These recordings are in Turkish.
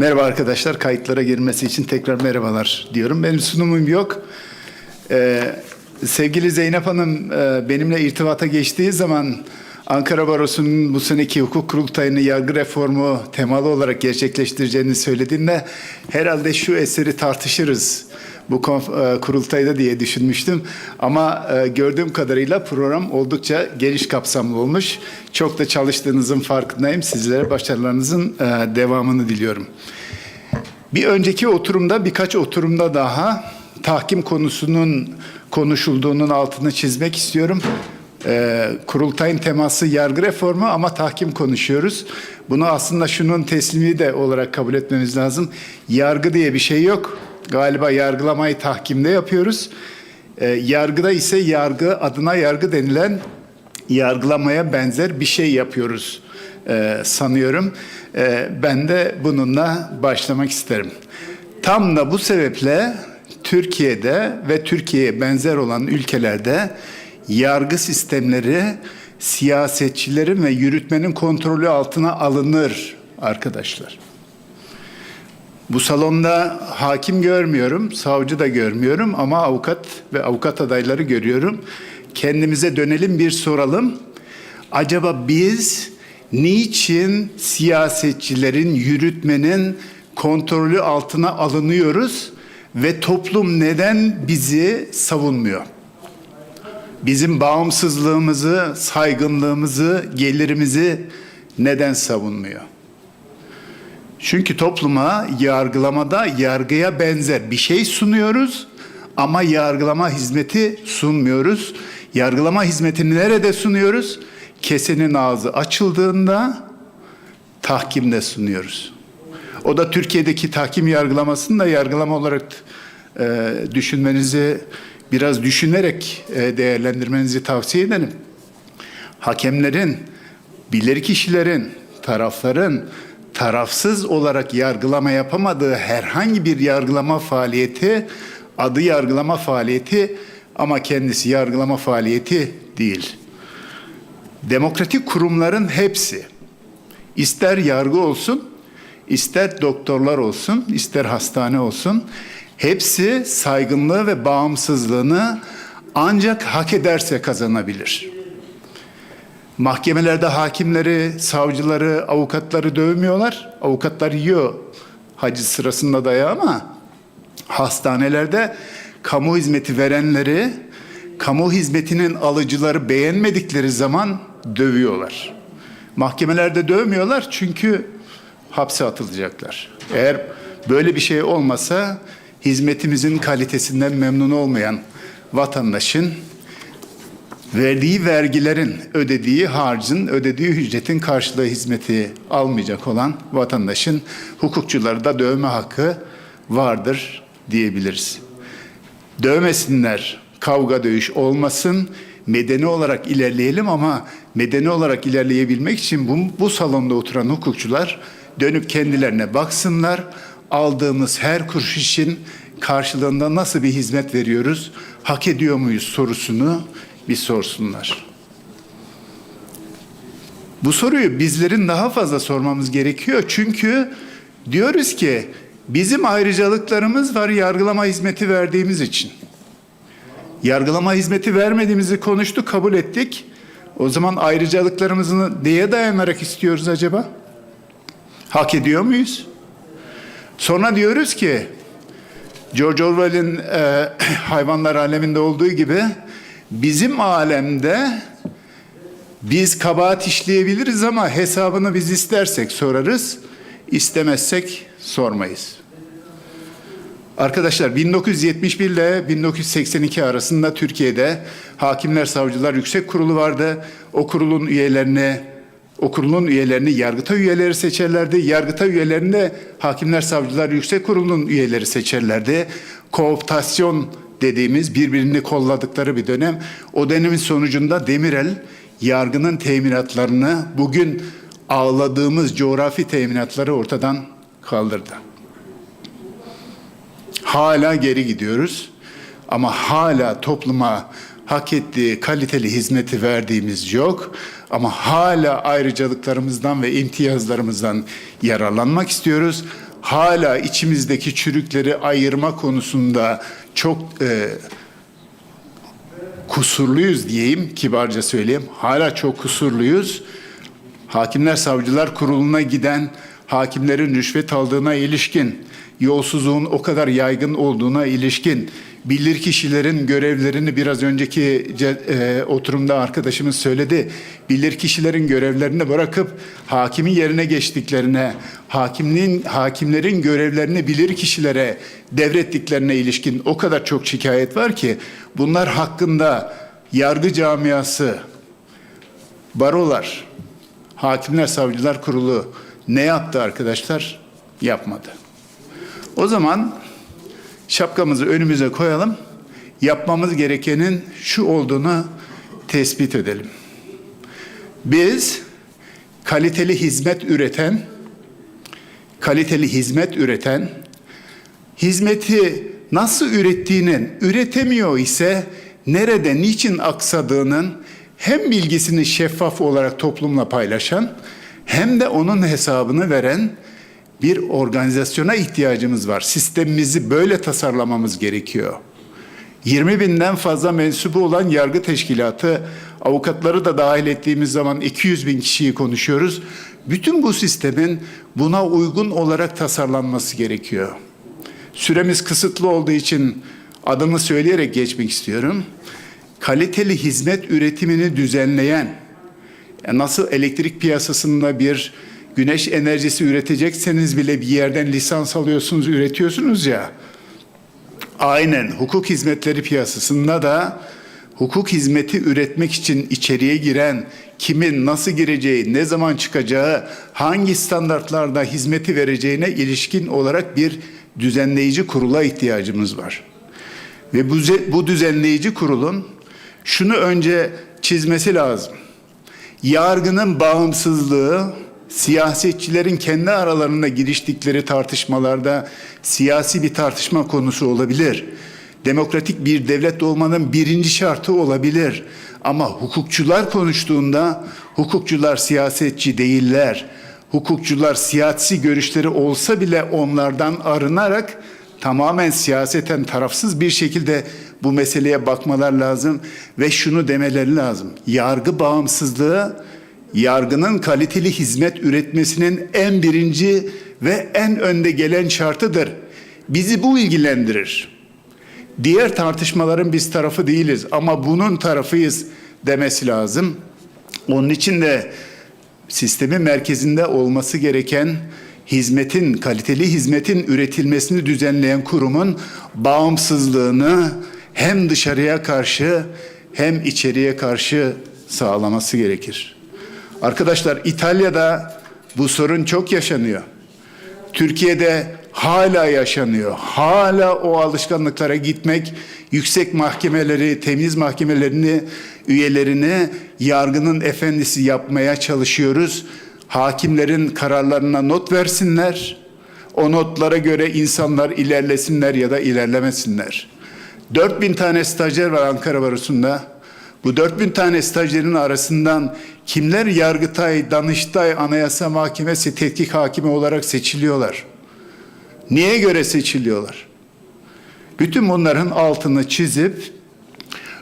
Merhaba arkadaşlar, kayıtlara girmesi için tekrar merhabalar diyorum. Benim sunumum yok. Ee, sevgili Zeynep Hanım e, benimle irtibata geçtiği zaman Ankara Barosu'nun bu seneki hukuk kurultayını yargı reformu temalı olarak gerçekleştireceğini söylediğinde herhalde şu eseri tartışırız bu e, kurultayda diye düşünmüştüm. Ama e, gördüğüm kadarıyla program oldukça geniş kapsamlı olmuş. Çok da çalıştığınızın farkındayım. Sizlere başarılarınızın e, devamını diliyorum. Bir önceki oturumda birkaç oturumda daha tahkim konusunun konuşulduğunun altını çizmek istiyorum. Ee, kurultayın teması yargı reformu ama tahkim konuşuyoruz. Bunu aslında şunun teslimi de olarak kabul etmemiz lazım. Yargı diye bir şey yok. Galiba yargılamayı tahkimde yapıyoruz. Ee, yargıda ise yargı adına yargı denilen yargılamaya benzer bir şey yapıyoruz e, sanıyorum. E, ben de bununla başlamak isterim. Tam da bu sebeple Türkiye'de ve Türkiye'ye benzer olan ülkelerde yargı sistemleri siyasetçilerin ve yürütmenin kontrolü altına alınır arkadaşlar. Bu salonda hakim görmüyorum, savcı da görmüyorum ama avukat ve avukat adayları görüyorum. Kendimize dönelim bir soralım. Acaba biz niçin siyasetçilerin, yürütmenin kontrolü altına alınıyoruz ve toplum neden bizi savunmuyor? Bizim bağımsızlığımızı, saygınlığımızı, gelirimizi neden savunmuyor? Çünkü topluma yargılamada yargıya benzer bir şey sunuyoruz ama yargılama hizmeti sunmuyoruz. Yargılama hizmetini nerede sunuyoruz? Kesenin ağzı açıldığında tahkimde sunuyoruz. O da Türkiye'deki tahkim yargılamasını da yargılama olarak e, düşünmenizi biraz düşünerek e, değerlendirmenizi tavsiye ederim. Hakemlerin, bilir kişilerin, tarafların tarafsız olarak yargılama yapamadığı herhangi bir yargılama faaliyeti adı yargılama faaliyeti ama kendisi yargılama faaliyeti değil. Demokratik kurumların hepsi ister yargı olsun, ister doktorlar olsun, ister hastane olsun hepsi saygınlığı ve bağımsızlığını ancak hak ederse kazanabilir. Mahkemelerde hakimleri, savcıları, avukatları dövmüyorlar. Avukatlar yiyor haciz sırasında dayağı ama hastanelerde kamu hizmeti verenleri, kamu hizmetinin alıcıları beğenmedikleri zaman dövüyorlar. Mahkemelerde dövmüyorlar çünkü hapse atılacaklar. Eğer böyle bir şey olmasa hizmetimizin kalitesinden memnun olmayan vatandaşın verdiği vergilerin ödediği harcın, ödediği ücretin karşılığı hizmeti almayacak olan vatandaşın hukukçuları da dövme hakkı vardır diyebiliriz. Dövmesinler, kavga dövüş olmasın, medeni olarak ilerleyelim ama medeni olarak ilerleyebilmek için bu, bu salonda oturan hukukçular dönüp kendilerine baksınlar. Aldığımız her kuruş için karşılığında nasıl bir hizmet veriyoruz, hak ediyor muyuz sorusunu bir sorsunlar. Bu soruyu bizlerin daha fazla sormamız gerekiyor. Çünkü diyoruz ki bizim ayrıcalıklarımız var yargılama hizmeti verdiğimiz için. Yargılama hizmeti vermediğimizi konuştuk, kabul ettik. O zaman ayrıcalıklarımızı neye dayanarak istiyoruz acaba? Hak ediyor muyuz? Sonra diyoruz ki George Orwell'in e, hayvanlar aleminde olduğu gibi bizim alemde biz kabahat işleyebiliriz ama hesabını biz istersek sorarız, istemezsek sormayız. Arkadaşlar 1971 ile 1982 arasında Türkiye'de Hakimler Savcılar Yüksek Kurulu vardı. O kurulun üyelerini o kurulun üyelerini Yargıtay üyeleri seçerlerdi. Yargıtay üyelerini de Hakimler Savcılar Yüksek Kurulu'nun üyeleri seçerlerdi. Kooptasyon dediğimiz birbirini kolladıkları bir dönem. O dönemin sonucunda Demirel yargının teminatlarını bugün ağladığımız coğrafi teminatları ortadan kaldırdı. Hala geri gidiyoruz ama hala topluma hak ettiği kaliteli hizmeti verdiğimiz yok. Ama hala ayrıcalıklarımızdan ve imtiyazlarımızdan yararlanmak istiyoruz. hala içimizdeki çürükleri ayırma konusunda çok e, kusurluyuz diyeyim, kibarca söyleyeyim. Hala çok kusurluyuz. Hakimler Savcılar Kurulu'na giden hakimlerin rüşvet aldığına ilişkin, yolsuzluğun o kadar yaygın olduğuna ilişkin, bilirkişilerin görevlerini biraz önceki ce- e, oturumda arkadaşımız söyledi. Bilirkişilerin görevlerini bırakıp hakimin yerine geçtiklerine, hakimliğin hakimlerin görevlerini bilirkişilere devrettiklerine ilişkin o kadar çok şikayet var ki bunlar hakkında yargı camiası, barolar, Hakimler Savcılar Kurulu ne yaptı arkadaşlar? Yapmadı. O zaman şapkamızı önümüze koyalım. Yapmamız gerekenin şu olduğunu tespit edelim. Biz kaliteli hizmet üreten, kaliteli hizmet üreten, hizmeti nasıl ürettiğinin, üretemiyor ise nerede, niçin aksadığının hem bilgisini şeffaf olarak toplumla paylaşan hem de onun hesabını veren bir organizasyona ihtiyacımız var. Sistemimizi böyle tasarlamamız gerekiyor. 20 binden fazla mensubu olan yargı teşkilatı, avukatları da dahil ettiğimiz zaman 200 bin kişiyi konuşuyoruz. Bütün bu sistemin buna uygun olarak tasarlanması gerekiyor. Süremiz kısıtlı olduğu için adımı söyleyerek geçmek istiyorum. Kaliteli hizmet üretimini düzenleyen, ya nasıl elektrik piyasasında bir güneş enerjisi üretecekseniz bile bir yerden lisans alıyorsunuz, üretiyorsunuz ya. Aynen hukuk hizmetleri piyasasında da hukuk hizmeti üretmek için içeriye giren kimin nasıl gireceği, ne zaman çıkacağı, hangi standartlarda hizmeti vereceğine ilişkin olarak bir düzenleyici kurula ihtiyacımız var. Ve bu, bu düzenleyici kurulun şunu önce çizmesi lazım. Yargının bağımsızlığı siyasetçilerin kendi aralarında giriştikleri tartışmalarda siyasi bir tartışma konusu olabilir. Demokratik bir devlet olmanın birinci şartı olabilir. Ama hukukçular konuştuğunda hukukçular siyasetçi değiller. Hukukçular siyasi görüşleri olsa bile onlardan arınarak tamamen siyaseten tarafsız bir şekilde bu meseleye bakmalar lazım ve şunu demeleri lazım. Yargı bağımsızlığı yargının kaliteli hizmet üretmesinin en birinci ve en önde gelen şartıdır. Bizi bu ilgilendirir. Diğer tartışmaların biz tarafı değiliz ama bunun tarafıyız demesi lazım. Onun için de sistemin merkezinde olması gereken hizmetin, kaliteli hizmetin üretilmesini düzenleyen kurumun bağımsızlığını hem dışarıya karşı hem içeriye karşı sağlaması gerekir. Arkadaşlar İtalya'da bu sorun çok yaşanıyor. Türkiye'de hala yaşanıyor. Hala o alışkanlıklara gitmek, yüksek mahkemeleri, temiz mahkemelerini, üyelerini yargının efendisi yapmaya çalışıyoruz. Hakimlerin kararlarına not versinler. O notlara göre insanlar ilerlesinler ya da ilerlemesinler. 4000 tane stajyer var Ankara Barosu'nda. Bu 4000 tane stajyerin arasından kimler Yargıtay, Danıştay, Anayasa Mahkemesi tetkik hakimi olarak seçiliyorlar? Niye göre seçiliyorlar? Bütün bunların altını çizip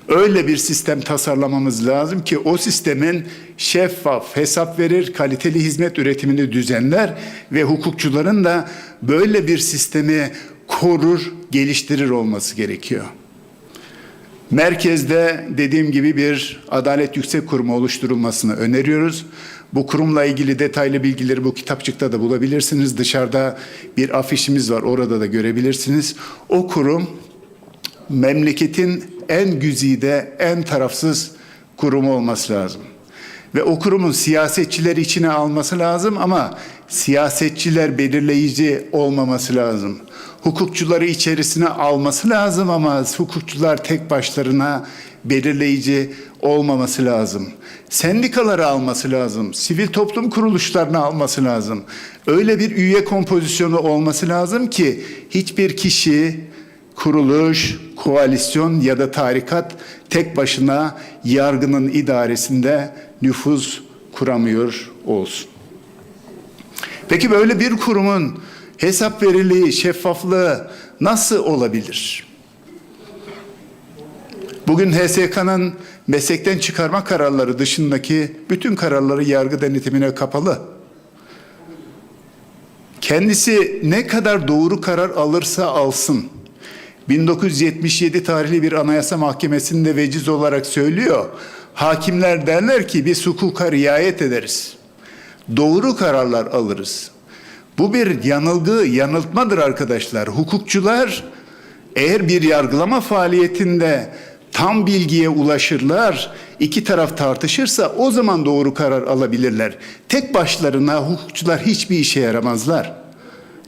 öyle bir sistem tasarlamamız lazım ki o sistemin şeffaf, hesap verir, kaliteli hizmet üretimini düzenler ve hukukçuların da böyle bir sistemi korur, geliştirir olması gerekiyor. Merkezde dediğim gibi bir Adalet Yüksek Kurumu oluşturulmasını öneriyoruz. Bu kurumla ilgili detaylı bilgileri bu kitapçıkta da bulabilirsiniz. Dışarıda bir afişimiz var, orada da görebilirsiniz. O kurum memleketin en güzide, en tarafsız kurumu olması lazım. Ve o kurumun siyasetçileri içine alması lazım ama siyasetçiler belirleyici olmaması lazım. Hukukçuları içerisine alması lazım ama hukukçular tek başlarına belirleyici olmaması lazım. Sendikaları alması lazım. Sivil toplum kuruluşlarını alması lazım. Öyle bir üye kompozisyonu olması lazım ki hiçbir kişi, kuruluş, koalisyon ya da tarikat tek başına yargının idaresinde nüfuz kuramıyor olsun. Peki böyle bir kurumun hesap veriliği, şeffaflığı nasıl olabilir? Bugün HSK'nın meslekten çıkarma kararları dışındaki bütün kararları yargı denetimine kapalı. Kendisi ne kadar doğru karar alırsa alsın. 1977 tarihli bir anayasa mahkemesinde veciz olarak söylüyor. Hakimler derler ki biz hukuka riayet ederiz. Doğru kararlar alırız. Bu bir yanılgı, yanıltmadır arkadaşlar. Hukukçular eğer bir yargılama faaliyetinde tam bilgiye ulaşırlar, iki taraf tartışırsa o zaman doğru karar alabilirler. Tek başlarına hukukçular hiçbir işe yaramazlar.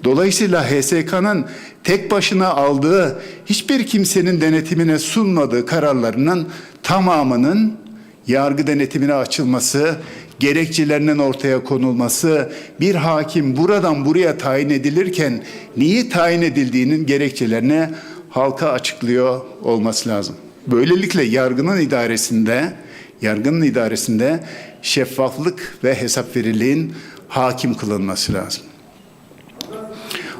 Dolayısıyla HSK'nın tek başına aldığı hiçbir kimsenin denetimine sunmadığı kararlarının tamamının yargı denetimine açılması, gerekçelerinin ortaya konulması, bir hakim buradan buraya tayin edilirken niye tayin edildiğinin gerekçelerini halka açıklıyor olması lazım. Böylelikle yargının idaresinde, yargının idaresinde şeffaflık ve hesap veriliğin hakim kılınması lazım.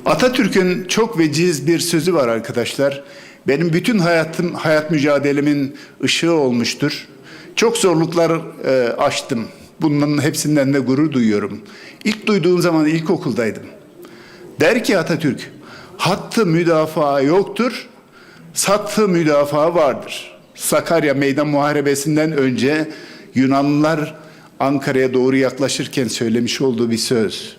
Atatürk'ün çok veciz bir sözü var arkadaşlar. Benim bütün hayatım, hayat mücadelemin ışığı olmuştur. Çok zorluklar e, aştım. Bunların hepsinden de gurur duyuyorum. İlk duyduğum zaman ilkokuldaydım. Der ki Atatürk, hattı müdafaa yoktur, sattı müdafaa vardır. Sakarya Meydan Muharebesi'nden önce Yunanlılar Ankara'ya doğru yaklaşırken söylemiş olduğu bir söz.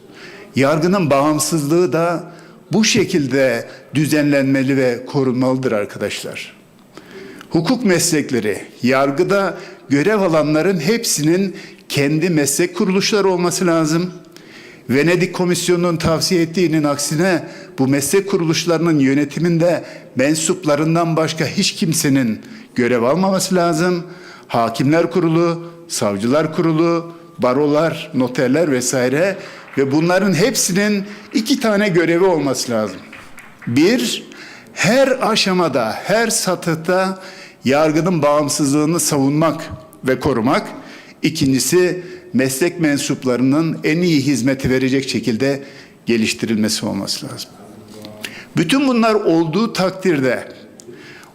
Yargının bağımsızlığı da bu şekilde düzenlenmeli ve korunmalıdır arkadaşlar. Hukuk meslekleri, yargıda görev alanların hepsinin kendi meslek kuruluşları olması lazım. Venedik Komisyonu'nun tavsiye ettiğinin aksine bu meslek kuruluşlarının yönetiminde mensuplarından başka hiç kimsenin görev almaması lazım. Hakimler Kurulu, Savcılar Kurulu, barolar, noterler vesaire ve bunların hepsinin iki tane görevi olması lazım. Bir, her aşamada, her satıhta yargının bağımsızlığını savunmak ve korumak. İkincisi, meslek mensuplarının en iyi hizmeti verecek şekilde geliştirilmesi olması lazım. Bütün bunlar olduğu takdirde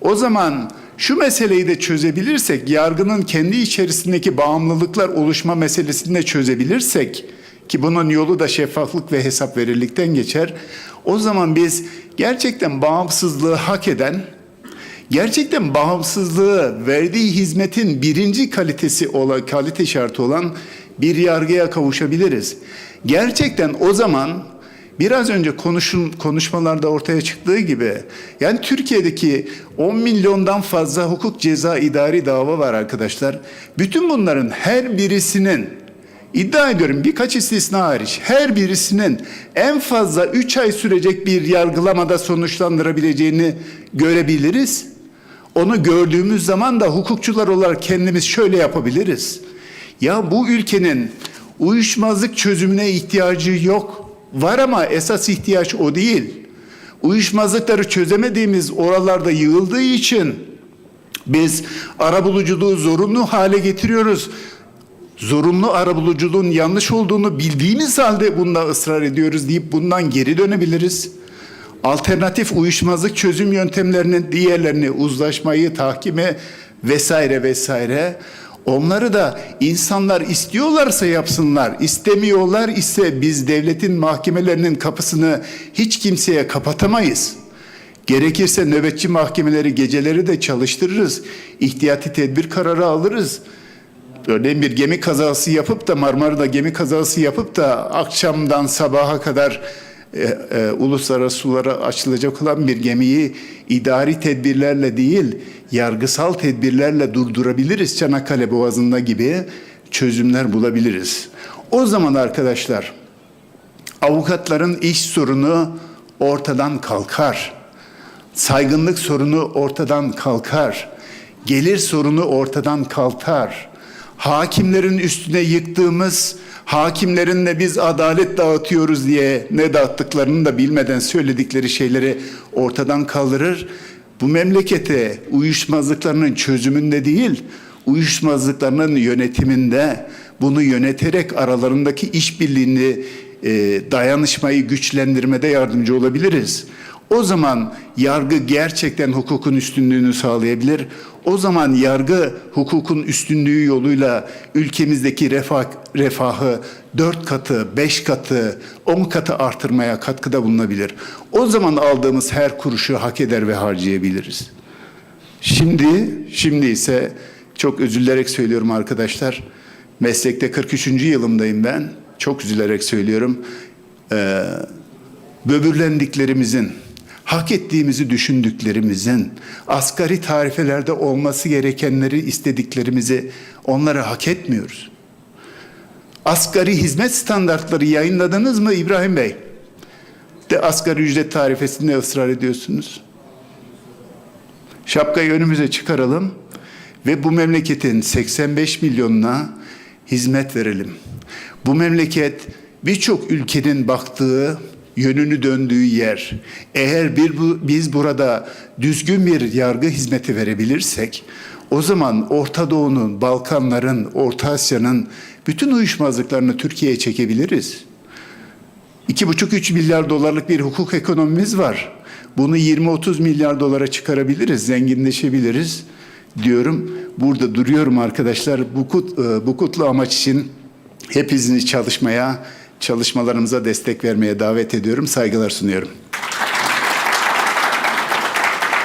o zaman şu meseleyi de çözebilirsek, yargının kendi içerisindeki bağımlılıklar oluşma meselesini de çözebilirsek ki bunun yolu da şeffaflık ve hesap verirlikten geçer. O zaman biz gerçekten bağımsızlığı hak eden, gerçekten bağımsızlığı verdiği hizmetin birinci kalitesi olan, kalite şartı olan bir yargıya kavuşabiliriz. Gerçekten o zaman biraz önce konuşun, konuşmalarda ortaya çıktığı gibi yani Türkiye'deki 10 milyondan fazla hukuk ceza idari dava var arkadaşlar. Bütün bunların her birisinin iddia ediyorum birkaç istisna hariç her birisinin en fazla 3 ay sürecek bir yargılamada sonuçlandırabileceğini görebiliriz. Onu gördüğümüz zaman da hukukçular olarak kendimiz şöyle yapabiliriz. Ya bu ülkenin uyuşmazlık çözümüne ihtiyacı yok. Var ama esas ihtiyaç o değil. Uyuşmazlıkları çözemediğimiz oralarda yığıldığı için biz arabuluculuğu zorunlu hale getiriyoruz. Zorunlu arabuluculuğun yanlış olduğunu bildiğimiz halde bunda ısrar ediyoruz deyip bundan geri dönebiliriz. Alternatif uyuşmazlık çözüm yöntemlerinin diğerlerini uzlaşmayı, tahkime vesaire vesaire Onları da insanlar istiyorlarsa yapsınlar, istemiyorlar ise biz devletin mahkemelerinin kapısını hiç kimseye kapatamayız. Gerekirse nöbetçi mahkemeleri geceleri de çalıştırırız. İhtiyati tedbir kararı alırız. Örneğin bir gemi kazası yapıp da Marmara'da gemi kazası yapıp da akşamdan sabaha kadar e, e, uluslararası sulara açılacak olan bir gemiyi idari tedbirlerle değil, yargısal tedbirlerle durdurabiliriz Çanakkale Boğazı'nda gibi çözümler bulabiliriz. O zaman arkadaşlar avukatların iş sorunu ortadan kalkar. Saygınlık sorunu ortadan kalkar. Gelir sorunu ortadan kalkar. Hakimlerin üstüne yıktığımız hakimlerinle biz adalet dağıtıyoruz diye ne dağıttıklarını da bilmeden söyledikleri şeyleri ortadan kaldırır. Bu memlekete uyuşmazlıklarının çözümünde değil, uyuşmazlıklarının yönetiminde bunu yöneterek aralarındaki işbirliğini e, dayanışmayı güçlendirmede yardımcı olabiliriz. O zaman yargı gerçekten hukukun üstünlüğünü sağlayabilir. O zaman yargı hukukun üstünlüğü yoluyla ülkemizdeki refah, refahı dört katı, beş katı, on katı artırmaya katkıda bulunabilir. O zaman aldığımız her kuruşu hak eder ve harcayabiliriz. Şimdi, şimdi ise çok üzülerek söylüyorum arkadaşlar. Meslekte 43. yılımdayım ben. Çok üzülerek söylüyorum. Ee, böbürlendiklerimizin, hak ettiğimizi düşündüklerimizin, asgari tarifelerde olması gerekenleri istediklerimizi onlara hak etmiyoruz. Asgari hizmet standartları yayınladınız mı İbrahim Bey? De asgari ücret tarifesinde ısrar ediyorsunuz. Şapkayı önümüze çıkaralım ve bu memleketin 85 milyonuna hizmet verelim. Bu memleket birçok ülkenin baktığı, yönünü döndüğü yer. Eğer bir bu, biz burada düzgün bir yargı hizmeti verebilirsek, o zaman Orta Doğu'nun, Balkanların, Orta Asya'nın bütün uyuşmazlıklarını Türkiye'ye çekebiliriz. 2,5-3 milyar dolarlık bir hukuk ekonomimiz var. Bunu 20-30 milyar dolara çıkarabiliriz, zenginleşebiliriz diyorum. Burada duruyorum arkadaşlar. Bu, kut, e, bu kutlu amaç için hepinizi çalışmaya, çalışmalarımıza destek vermeye davet ediyorum. Saygılar sunuyorum.